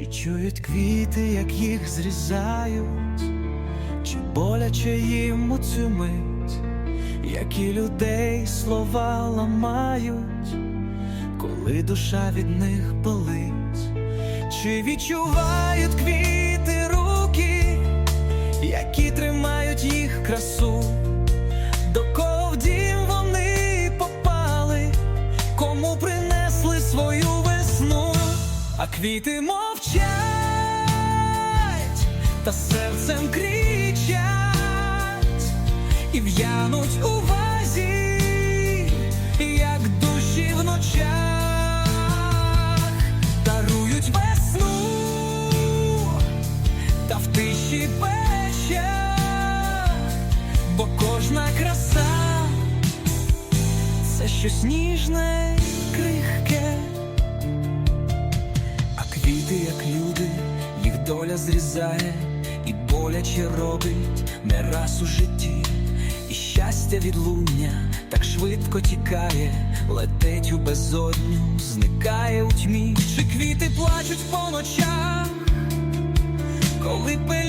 люблять квіти, як їх зрізають, чи боляче їм у цю мить, які людей слова ламають, коли душа від них болить, чи відчувають квіти руки, які тримають їх красу, квіти мовчать та серцем кричать і в'януть у вазі, як душі в ночах, дарують весну та в тиші печать, бо кожна краса це щось ніжне, крихке. Доля зрізає і боляче робить не раз у житті, і щастя відлуння так швидко тікає, летить у безодню, зникає у тьмі, чи квіти плачуть по ночах, коли.